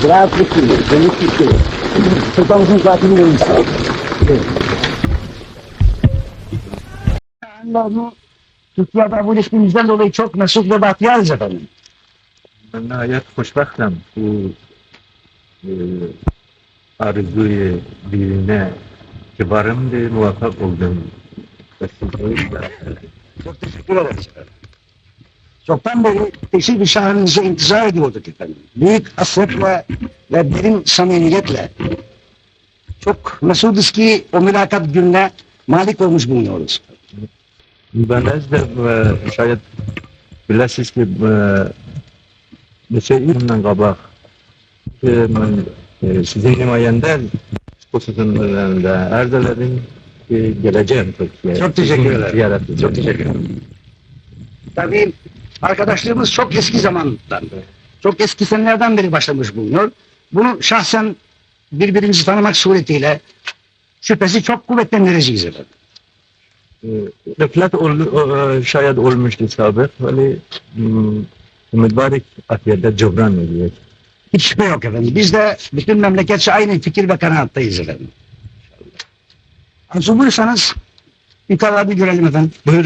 Ziraat Rükiri, Dönük Rükiri, Sultanımızın reisi. Evet. Allah'ım Türkiye kabul ettiğimizden dolayı çok mesut ve bahtiyarız efendim. Ben nihayet hoşbahtim bu e, arzuyu birine ki varım diye muvaffak oldum. Çok teşekkür ederiz. Çoktan beri teşhir bir şahınızı intizar ediyorduk efendim. Büyük hasretle ve derin samimiyetle çok mesuduz ki o mülakat gününe malik olmuş bulunuyoruz. Ben de e, şayet biləsiniz ki e, neçə ildən qabaq e, mən e, sizin nümayəndə xüsusən üzərində ərz elədim ki, gələcəm Türkiye'ye. Çok teşekkür ederim. Çok teşekkür ederim. Tabii arkadaşlığımız çok eski zamandan, çok eski senelerden beri başlamış bulunuyor. Bunu şahsen birbirimizi tanımak suretiyle şüphesi çok kuvvetlendireceğiz efendim. Rıflat ol, o, şayet olmuştu sabit. Vali mm, ümidvarik afiyette cebran ediyor. Hiç şüphe yok efendim. Biz de bütün memleketçe aynı fikir ve kanaattayız efendim. Arzu buyursanız yukarıda bir görelim efendim. Buyurun.